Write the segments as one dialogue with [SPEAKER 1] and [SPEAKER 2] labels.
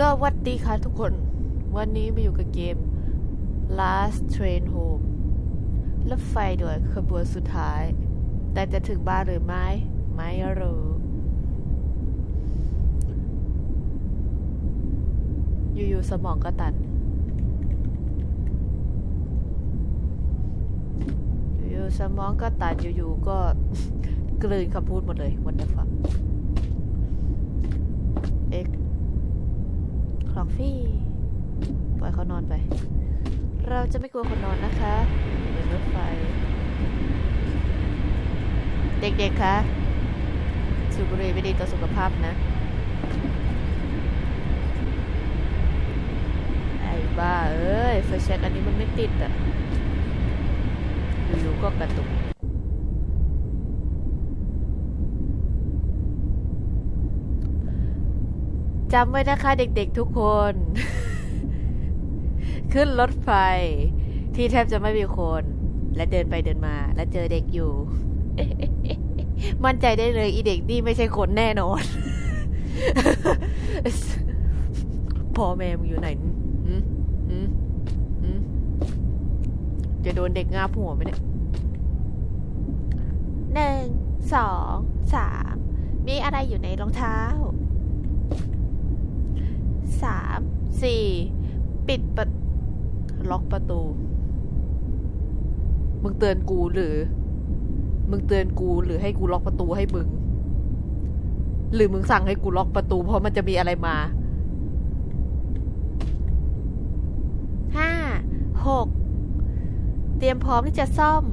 [SPEAKER 1] สวัสดีค่ะทุกคน วันนี้มาอยู่กับเกม Last Train Home รถไฟด่วนขบวนสุดท้าย แต่จะถึงบ้านหรือไม่ ไม่รู้ อยู่ๆสมองก็ตัน อยู่ๆสมองก็ตันอยู่ๆก็กลืนคำพูดหมดเลยวันเดฟังเอ็ก คลอกฟี่ ปล่อยเขานอนไป เราจะไม่กลัวคนนอนนะคะบนรถไฟ เด็กๆ คะ สูบบุหรี่ไม่ดีต่อสุขภาพนะ ไอ้บ้า เอ้ยไฟแช็กอันนี้มันไม่ติดอะอยู่ๆก็กระตุก จำไว้นะคะเด็กๆทุกคน ขึ้นรถไฟ ที่แทบจะไม่มีคน และเดินไปเดินมา และเจอเด็กอยู่ มั่นใจได้เลยอีเด็กนี่ไม่ใช่คนแน่นอนพ่อแม่มึงอยู่ไหนจะโดนเด็กงาบหัวไหมเนี่ยหนึ่งสองสามมีอะไรอยู่ในรองเท้า สามสี่ปิดประล็อกประตู มึงเตือนกูหรือ มึงเตือนกูหรือให้กูล็อกประตูให้มึง หรือมึงสั่งให้กูล็อกประตู เพราะมันจะมีอะไรมาห้าหกเตรียมพร้อมที่จะซ่อม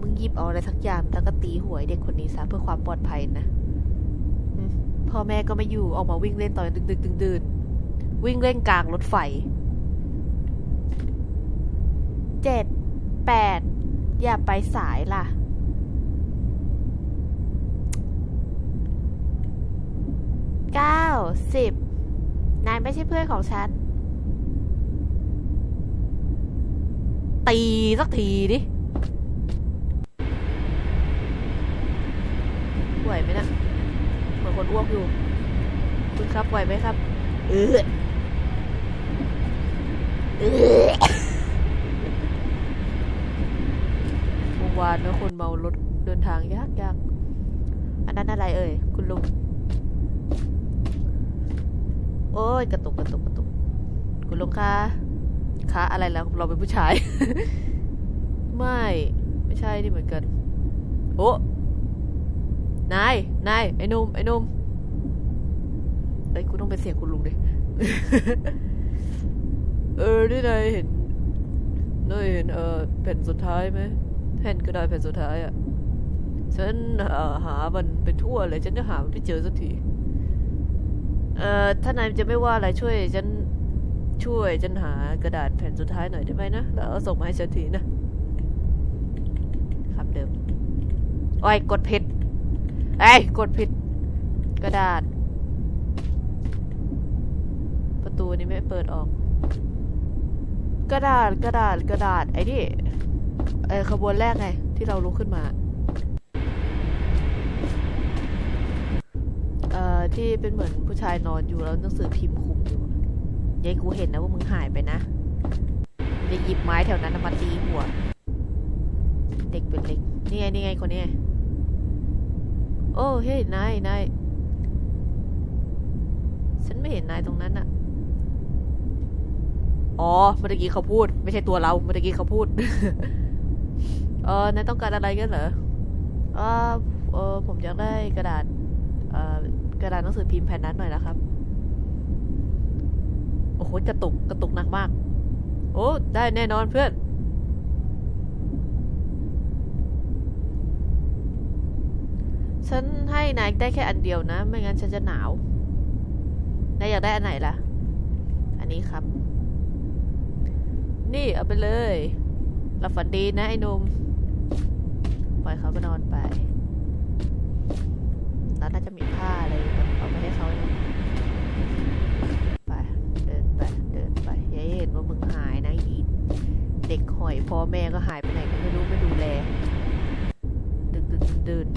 [SPEAKER 1] มึงหยิบเอาอะไรสักอย่างแล้วก็ตีหวไอ้เด็กคนนี้ซะเพื่อความปลอดภัยนะ พ่อแม่ก็ไม่อยู่ออกมาวิ่งเล่นตอนดึกๆดื่นๆวิ่งเล่นกลางรถไฟเจ็ดแปดอย่าไปสายล่ะ เก้าสิบนายไม่ใช่เพื่อนของฉัน ตีสักทีดิไหวไหมนะ เหมือนคนอ้วกอยู่ คุณครับไหวไหมครับ เออเออเมื่อวานนะคนเมารถเดินทางยากยากอันนั้นอะไรเอ่ย คุณลุง โอ้ย กระตุกกระตุกกระตุก คุณลุงคะคะอะไรแล้วเราเป็นผู้ชาย ไม่ ไม่ใช่นี่เหมือนกัน โอ้ นาย นาย ไอ้นุ่ม ไอ้นุ่มเอ้ยกูต้องเป็นเสียงคุณลุงดิ เออ นี่นายเห็นนายเห็นเออแผ่นสุดท้ายไหมแผ่นกระดาษแผ่นสุดท้ายอะ ฉันหามันไปทั่วเลย ฉันจะหามันไม่เจอสักที เอ่อ ถ้านายจะไม่ว่าอะไรช่วย ฉันช่วยฉันหากระดาษแผ่นสุดท้ายหน่อยได้ไหมนะ แล้วเอาส่งมาให้ฉันทีนะคำเดิมโอ้ยกดผิด เอ้ยกดผิด กระดาษ ประตูนี้ไม่เปิดออก กระดาษกระดาษกระดาษไอ้นี่ไอ้ขบวนแรกไง ที่เราลุกขึ้นมา เอ่อ ที่เป็นเหมือนผู้ชายนอนอยู่แล้วหนังสือพิมพ์คุมอยู่ยายกูเห็นนะว่ามึงหายไปนะจะหยิบไม้แถวนั้นมาตีหัว เด็กเป็นเล็ก นี่ไง นี่ไงคนนี้ โอ้เฮ้ยนายนายฉันไม่เห็นนายตรงนั้นอะอ๋อเมื่อกี้เขาพูด ไม่ใช่ตัวเราเมื่อกี้เขาพูด เออนายต้องการอะไรกันเหรอเออเออผมอยากได้กระดาษ เอ่อกระดาษหนังสือพิมพ์แผ่นนั้นหน่อยนะครับ โอ้โหกระตุกกระตุกหนักมาก โอ้ได้แน่นอนเพื่อน ฉันให้นายได้แค่อันเดียวนะ ไม่งั้นฉันจะหนาวนายอยากได้อันไหนล่ะ อันนี้ครับ นี่เอาไปเลยหลับฝันดีนะไอ้หนุ่มปล่อยเขาไปนอนไปแล้วน่าจะมีผ้าอะไรแบบเอาไปให้เขานะไปเดินไปเดินไปอย่าเห็นว่ามึงหายนะอีเด็กหอยพ่อแม่ก็หายไปไหนก็ไม่รู้ไม่ดูแลดึกดึกดื่น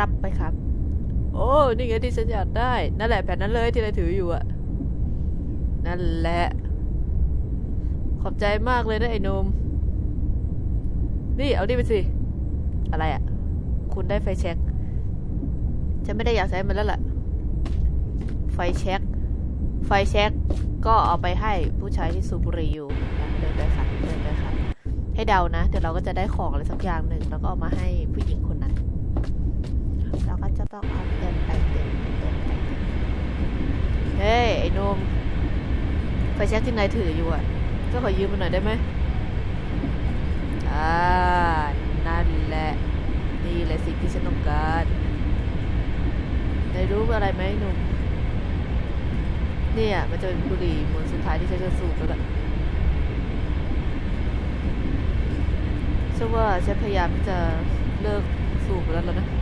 [SPEAKER 1] รับไปครับ โอ้นี่ไงที่ฉันอยากได้ นั่นแหละแผ่นนั้นเลยที่เราถืออยู่อะนั่นแหละ ขอบใจมากเลยนะไอ้นม นี่เอานี่ไปสิ อะไรอะคุณได้ไฟแช็กฉันไม่ได้อยากใช้มันแล้วล่ะ ไฟแช็กไฟแช็กก็เอาไปให้ผู้ชายที่สูบบุหรี่อยู่เดินไปค่ะเดินไปค่ะให้เดานะ เดี๋ยวเราก็จะได้ของอะไรสักอย่างหนึ่งแล้วก็เอามาให้ผู้หญิงคนนั้น เราก็จะ ต้องเอาเดินไปเดินไปเดินไปเดินไปเฮ้ย ไอ้นมไฟแช็กที่นายถืออยู่อะ ก็ขอยืมมันหน่อยได้ไหมอ่า นั่นแหละ นี่แหละสิ่งที่ฉันต้องการนายรู้อะไรไหมหนุ่มเนี่ย มันจะเป็นบุหรี่มวนสุดท้ายที่ฉันจะสูบแล้วแหละเชื่อว่าฉันพยายามที่จะเลิกสูบแล้วแล้วนะ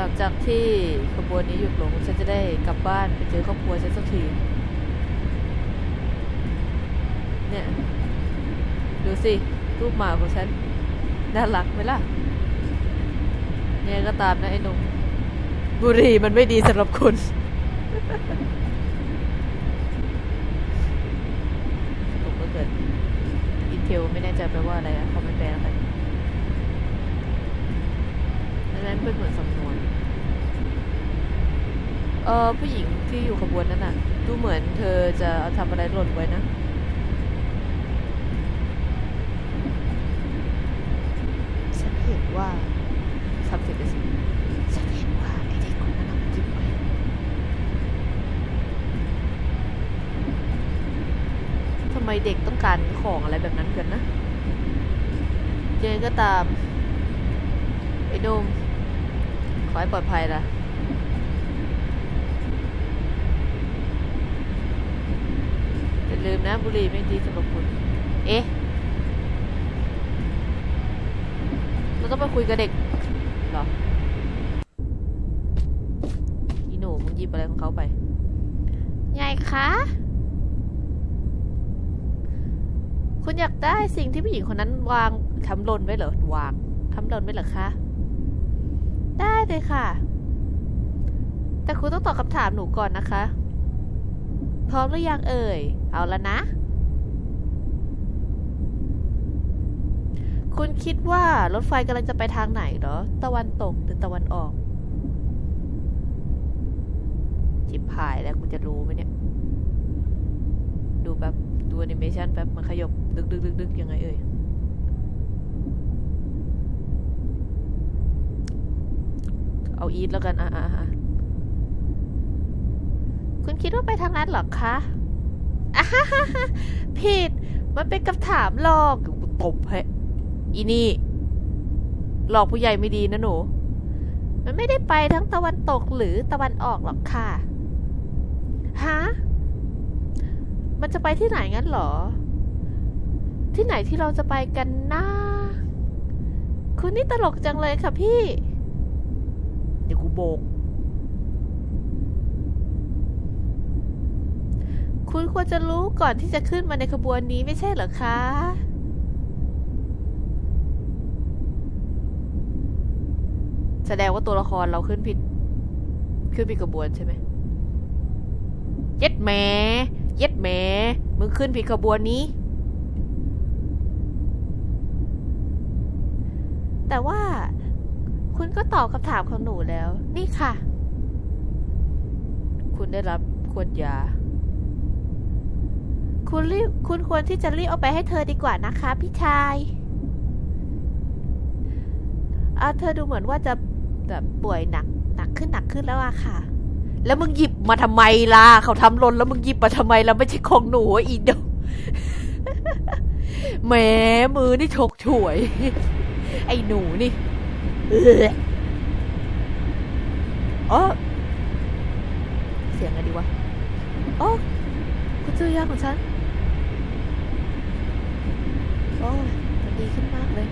[SPEAKER 1] หลังจากที่ขบวนนี้หยุดลง ฉันจะได้กลับบ้านไปเจอครอบครัวฉันสักที เนี่ย ดูสิ รูปหมาของฉัน น่ารักไหมล่ะ เนี่ยก็ตามนะไอ้หนุ่มบุหรี่มันไม่ดีสำหรับคุณสนุกเหลือเกินอินเทลไม่แน่ใจแปลว่าอะไรอะเขาไม่แปลแล้วกันอันนั้นเป็นเหมือนสำนวน เออผู้หญิงที่อยู่ขบวนนั้นอะดูเหมือนเธอจะทำอะไรหล่นไว้นะ ฉันเห็นว่าทำเสร็จแล้วสิฉันเห็นว่าไอ้เด็กคนนั้นน่ะมันหยิบไปทำไมเด็กต้องการของอะไรแบบนั้นกันนะยังไงก็ตาม ไอ้หนุ่มขอให้ปลอดภัยล่ะ อย่า ลืมนะ บุหรี่ไม่ดีสำหรับคุณ เอ๊ะ เราต้องไปคุยกับเด็กเหรอ อีหนูมึงหยิบอะไรของเขาไปไงคะ คุณอยากได้สิ่งที่ผู้หญิงคนนั้นวางทำหล่นไว้เหรอ วางทำหล่นไว้เหรอคะ ได้เลยค่ะ แต่คุณต้องตอบคำถามหนูก่อนนะคะ พร้อมหรือยังเอ่ย เอาละนะ คุณคิดว่ารถไฟกำลังจะไปทางไหนเหรอ ตะวันตกหรือตะวันออก จิบหายแล้วกูจะรู้ไหมเนี่ย ดูแบบดูแอนิเมชันแบบมันขยบดึกดึกดึกดึกยังไงเอ่ยเอาอีทแล้วกัน อะอะอะ คุณคิดว่าไปทางนั้นเหรอคะอะฮ่าฮ่าฮ่าผิด มันเป็นคำถามหลอกกูตบให้อีนี่ หลอกผู้ใหญ่ไม่ดีนะหนู มันไม่ได้ไปทั้งตะวันตกหรือตะวันออกหรอกค่ะฮะมันจะไปที่ไหนงั้นเหรอ ที่ไหนที่เราจะไปกันนะคุณนี่ตลกจังเลยค่ะพี่ เดี๋ยวกูโบก คุณควรจะรู้ก่อนที่จะขึ้นมาในขบวนนี้ไม่ใช่เหรอคะ แสดงว่าตัวละครเราขึ้นผิด ขึ้นผิดขบวนใช่ไหมเย็ดแหมเย็ดแหมมึงขึ้นผิดขบวนนี้ แต่ว่าคุณก็ตอบคำถามของหนูแล้ว นี่ค่ะ คุณได้รับขวดยา คุณรีบคุณควรที่จะรีบเอาไปให้เธอดีกว่านะคะพี่ชายอาเธอดูเหมือนว่าจะแบบป่วยหนักหนักขึ้นหนักขึ้นแล้วอะค่ะ แล้วมึงหยิบมาทำไมล่ะ เขาทำหล่นแล้วมึงหยิบมาทำไมล่ะไม่ใช่ของหนูอีเดยวแหมมือนี่ฉกฉวย ไอ้หนูนี่เอออ๋อเสียงอะไรดีวะ โอ้คุณเจอยาของฉัน โอ้ยมันดีขึ้นมากเลย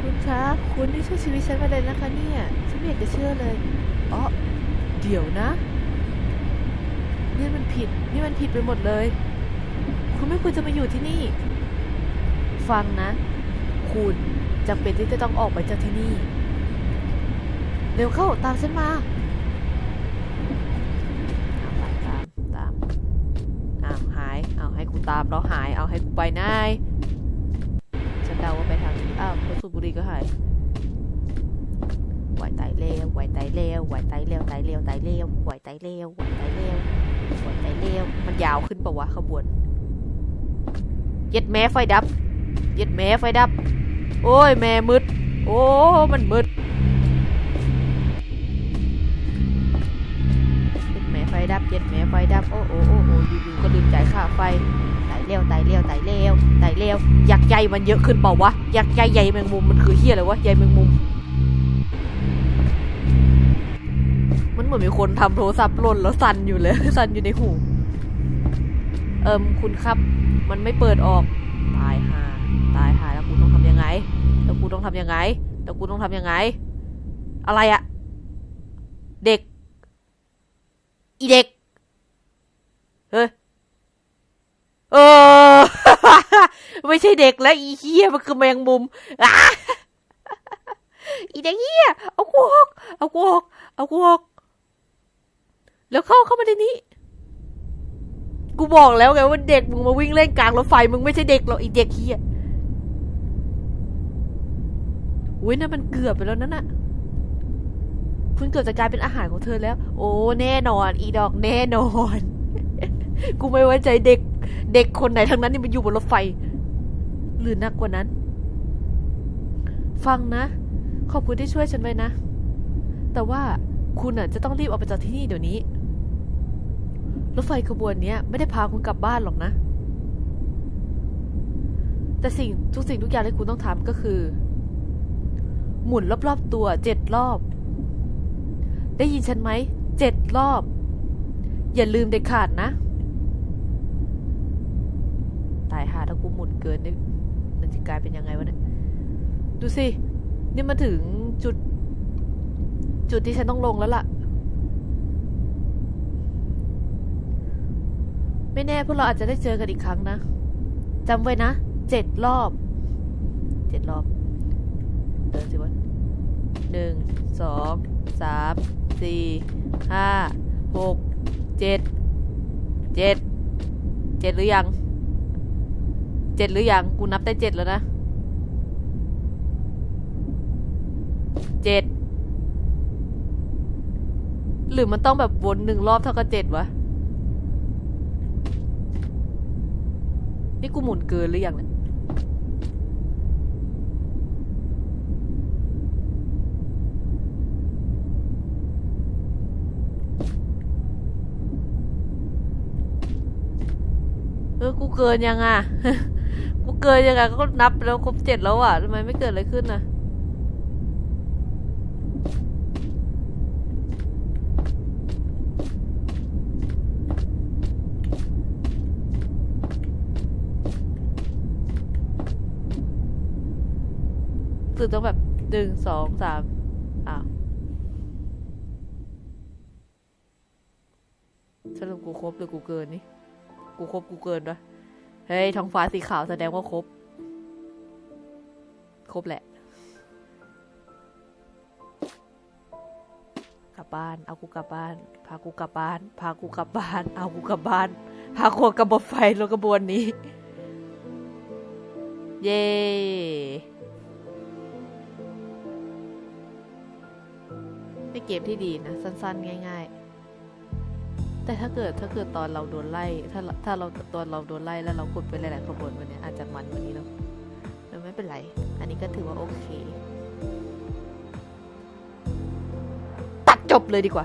[SPEAKER 1] คุณคะคุณนี่ช่วยชีวิตฉันมาเลยนะคะเนี่ยฉันไม่อยากจะเชื่อเลยอ๋อเดี๋ยวนะ นี่มันผิด นี่มันผิดไปหมดเลย คุณไม่ควรจะมาอยู่ที่นี่ ฟังนะ คุณจำเป็นที่จะต้องออกไปจากที่นี่ เร็วเข้าตามฉันมาไปตามตามอ้าวหายเอาให้กู ตามแล้วหายเอาให้กูไปนายฉันเดาว่าไปทางนี้อ้าวรถสูบบุหรี่ก็หายไหวไตเลวไหวไตเลวไหวไตเลวไตเลวไตเลวไหวไตเลวไหวไตเลวไหวไตเลวมันยาวขึ้นปะวะขบวนเย็ดแม้ไฟดับ เย็ดแม้ไฟดับ โอ้ยแม่มืด โอ้ มันมืด ไฟดับเย็ดแม่ไฟดับโอ้โอ้โอ้โอ้อยู่ๆก็ลืมจ่ายค่าไฟไต่เร็วไต่เร็วไต่เร็วไต่เร็วยักษ์ใหญ่มันเยอะขึ้นเปล่าวะยักษ์ใหญ่ใหญ่แมงมุมมันคือเฮียอะไรวะใหญ่แมงมุม มันเหมือนมีคนทำโทรศัพท์หล่นแล้วสั่นอยู่เลยสั่นอยู่ในหูเอิมคุณครับ มันไม่เปิดออกตายห่าตายห่าแล้วกูต้องทำยังไง แล้วกูต้องทำยังไง แล้วกูต้องทำยังไง อะไรอะเด็ก อีเด็ก เฮ้ยเออไม่ใช่เด็กแล้วอีเหี้ยมันคือแมงมุมอะอีเด็กเหี้ยเอากูออกเอากูออกเอากูออกแล้วเข้าเข้ามาในนี้ กูบอกแล้วไงว่าเด็กมึงมาวิ่งเล่นกลางรถไฟมึงไม่ใช่เด็กหรอกไอีเด็กเฮียอุ้ยนั่นมันเกือบไปแล้วนั่นน่ะ คุณเกือบจะกลายเป็นอาหารของเธอแล้ว โอ้ แน่นอน อีดอกแน่นอน กูไม่ไว้ใจเด็ก เด็กคนไหนทั้งนั้นที่มันอยู่บนรถไฟ หรือหนักกว่านั้น ฟังนะ ขอบคุณที่ช่วยฉันไว้นะ แต่ว่าคุณอะจะต้องรีบออกไปจากที่นี่เดี๋ยวนี้ รถไฟขบวนนี้ไม่ได้พาคุณกลับบ้านหรอกนะ แต่สิ่งทุกสิ่งทุกอย่างที่คุณต้องทำก็คือ หมุนรอบๆตัวเจ็ดรอบ ได้ยินฉันไหมเจ็ดรอบ อย่าลืมเด็ดขาดนะ ตายหาถ้ากูหมุนเกินนี่มันจะกลายเป็นยังไงวะเนี่ย ดูสิ นี่มาถึงจุด จุดที่ฉันต้องลงแล้วล่ะ ไม่แน่พวกเราอาจจะได้เจอกันอีกครั้งนะจำไว้นะเจ็ดรอบเจ็ดรอบเดินสิวะหนึ่งสองสาม สี่ห้าหกเจ็ดเจ็ดเจ็ดหรือยังเจ็ดหรือยังกูนับได้เจ็ดแล้วนะเจ็ดหรือมันต้องแบบวนหนึ่งรอบเท่ากับเจ็ดวะ นี่กูหมุนเกินหรือยังเนี่ย เออกูเกินยังอะ กูเกินยังไงก็นับแล้วครบเจ็ดแล้วอะทำไมไม่เกิดอะไรขึ้นน่ะคือต้องแบบหนึ่งสองสามอ้าวสรุปกูครบหรือกูเกินนี่ กูครบกูเกินปะเฮ้ยท้องฟ้าสีขาวแสดงว่าครบ ครบแหละ กลับบ้าน เอากูกลับบ้าน พากูกลับบ้าน พากูกลับบ้าน เอากูกลับบ้าน พากูกลับบไฟรถกระบวนนี้ เย้เป็นเกมที่ดีนะ สั้นๆ ง่าย ๆ แต่ถ้าเกิดถ้าเกิดตอนเราโดนไล่ ถ้าถ้าเราตอนเราโดนไล่แล้วเรากดไปหลายๆขบวนวันนี้อาจจะมันวันนี้เนาะแต่ไม่เป็นไร อันนี้ก็ถือว่าโอเค ตัดจบเลยดีกว่า